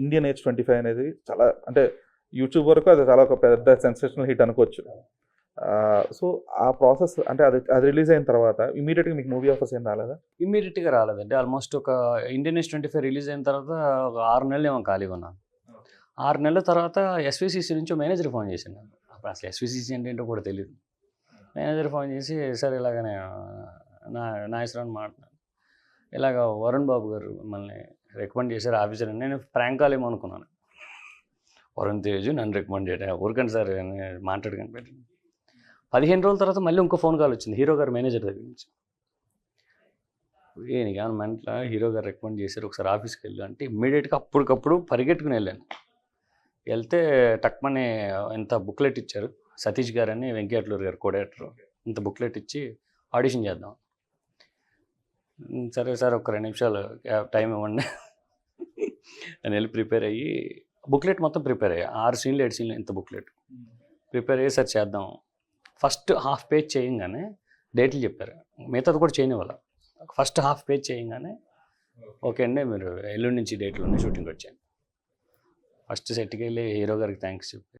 Indian age twenty five అనేది చాలా అంటే యూట్యూబ్ వరకు అది చాలా ఒక పెద్ద సెన్సేషనల్ హిట్ అనుకోవచ్చు. సో ఆ ప్రాసెస్ అంటే అది అది రిలీజ్ అయిన తర్వాత ఇమీడియట్గా మీకు మూవీ ఆఫర్స్ ఏం రాలేదా? ఇమ్మీడియట్గా రాలేదండి. ఆల్మోస్ట్ ఒక Indian S twenty five release అయిన తర్వాత ఒక ఆరు నెలలు ఏమో ఖాళీగా ఉన్నాను ఆరు నెలల తర్వాత ఎస్విసిసి నుంచి మేనేజర్ ఫోన్ చేశాను అప్పుడు అసలు ఎస్విసిసి అంటే ఏంటో కూడా తెలియదు మేనేజర్ ఫోన్ చేసి సార్ ఇలాగనే నా నాగేశ్వరరావు మాట్లాడు ఇలాగ వరుణ్ బాబు గారు మిమ్మల్ని రికమెండ్ చేశారు ఆఫీసర్ అని నేను ప్రాంక్ కాల్ అనుకున్నాను వరుణ్ తేజ్ నన్ను రికమెండ్ చేయడం ఊరికండి సార్ అని మాట్లాడుకొని పెట్టండి పదిహేను రోజుల తర్వాత మళ్ళీ ఇంకో ఫోన్ కాల్ వచ్చింది హీరో గారు మేనేజర్ దగ్గర నుంచి. ఈయనకి ఏమన్నా మెంట్ల? హీరో గారు రికమెండ్ చేశారు ఒకసారి ఆఫీస్కి వెళ్ళు అంటే ఇమ్మీడియట్గా అప్పటికప్పుడు పరిగెట్టుకుని వెళ్ళాను. వెళ్తే టక్మని ఇంత బుక్లెట్ ఇచ్చారు. సతీష్ గారు అని వెంకటలూరు గారు కోడేటరు. ఇంత బుక్లెట్ ఇచ్చి ఆడిషన్ చేద్దాం. సరే సార్ ఒక రెండు నిమిషాలు టైం ఇవ్వండి. నేను వెళ్ళి ప్రిపేర్ అయ్యి బుక్లెట్ మొత్తం ప్రిపేర్ అయ్యా. ఆరు సీన్లు ఏడు సీన్లు ఇంత బుక్లెట్. ప్రిపేర్ అయ్యి సార్ చేద్దాం. ఫస్ట్ హాఫ్ పేజ్ చేయంగానే డేట్లు చెప్పారు. మిగతాది కూడా చేయనివ్వాలి? ఫస్ట్ హాఫ్ పేజ్ చేయంగానే ఓకే అండి మీరు ఎల్లుండి నుంచి డేట్లు ఉన్నాయి షూటింగ్ వచ్చాను ఫస్ట్ సెట్కి వెళ్ళి హీరో గారికి థ్యాంక్స్ చెప్పి